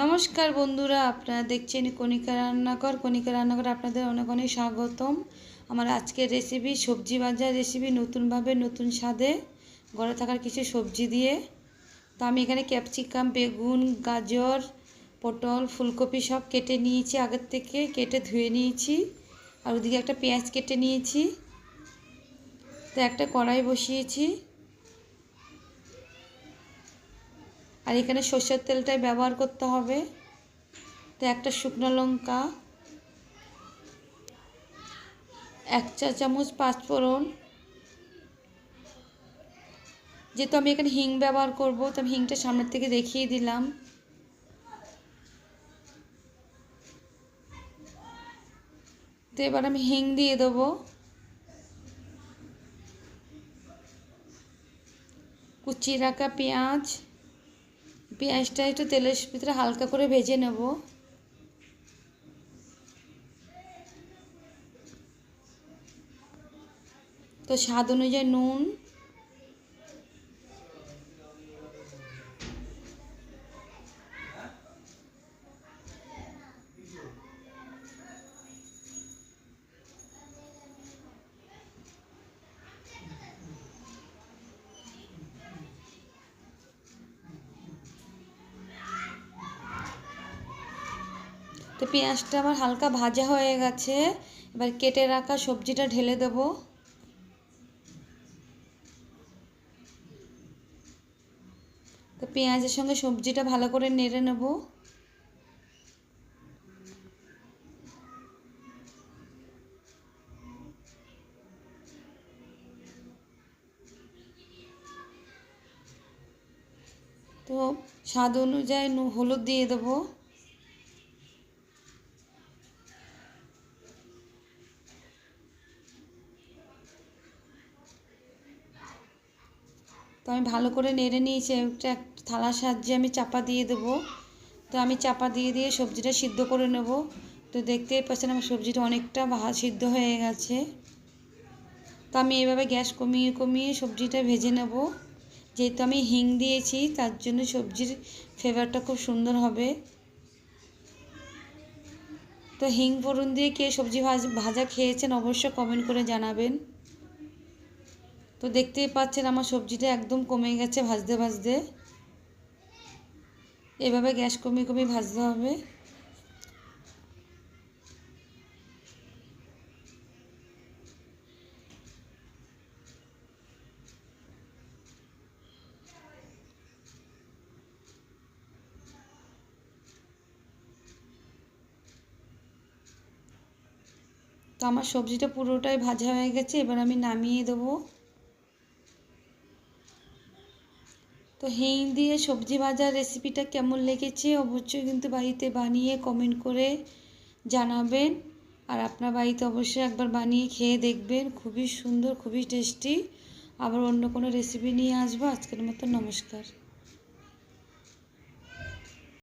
নমস্কার বন্ধুরা, আপনারা দেখছেন কণিকা রান্নাঘর। কণিকা রান্নাঘর আপনাদের অনেক অনেক স্বাগতম। আমার আজকের রেসিপি সবজি ভাজার রেসিপি নতুনভাবে নতুন স্বাদে ঘরে থাকার কিছু সবজি দিয়ে। তো আমি এখানে ক্যাপসিকাম বেগুন, গাজর, পটল, ফুলকপি সব কেটে নিয়েছি, আগের থেকে কেটে ধুয়ে নিয়েছি। আর ওদিকে একটা পেঁয়াজ কেটে নিয়েছি। তো একটা কড়াই বসিয়েছি। আর এখানে সর্ষের তেলটাই ব্যবহার করতে হবে। তো একটা শুকনো লঙ্কা, এক চা চামচ পাঁচফোড়ন। যেহেতু আমি এখানে হিং ব্যবহার করব, তো আমি হিংটা সামনের থেকে দেখিয়ে দিলাম। তো এবার আমি হিং দিয়ে দেবো। কুচিয়ে রাখা পেঁয়াজ। পেঁয়াজটা একটু তেলের ভিতরে হালকা করে ভেজে নেব। তো স্বাদ অনুযায়ী নুন তো পেঁয়াজটা আমার হালকা ভাজা হয়ে গেছে। এবার কেটে রাখা সবজিটা ঢেলে দেব। তো পেঁয়াজের সঙ্গে সবজিটা ভালো করে নেড়ে নেব। তো স্বাদ অনুযায়ী হলুদ দিয়ে দেবো। তো আমি ভালো করে নেড়ে নিয়েছি একটা থালার সাহায্যে আমি চাপা দিয়ে দেবো। তো আমি চাপা দিয়ে দিয়ে সবজিটা সিদ্ধ করে নেব। তো দেখতেই পাচ্ছেন আমার সবজিটা অনেকটা সিদ্ধ হয়ে গেছে। তো আমি এইভাবে গ্যাস কমিয়ে কমিয়ে সবজিটা ভেজে নেব। যেহেতু আমি হিং দিয়েছি, তার জন্য সবজির ফ্লেভারটা খুব সুন্দর হবে। তো হিং ফোড়ন দিয়ে কে সবজি ভাজা খেয়েছেন অবশ্যই কমেন্ট করে জানাবেন। তো দেখতেই পাচ্ছেন আমার সবজিটা একদম কমে গেছে, ভাজতে ভাজতে। এভাবে গ্যাস কমিয়ে কমিয়ে ভাজতে হবে। তো আমার সবজিটা পুরোটাই ভাজা হয়ে গেছে, এবার আমি নামিয়ে দেবো। তো হিং দিয়ে সবজি ভাজার রেসিপিটা কেমন লেগেছে? অবশ্যই কিন্তু বাড়িতে বানিয়ে কমেন্ট করে জানাবেন। আর আপনার বাড়িতে অবশ্যই একবার বানিয়ে খেয়ে দেখবেন। খুবই সুন্দর, খুবই টেস্টি আবার অন্য কোনো রেসিপি নিয়ে আসব। আজকের মতো নমস্কার।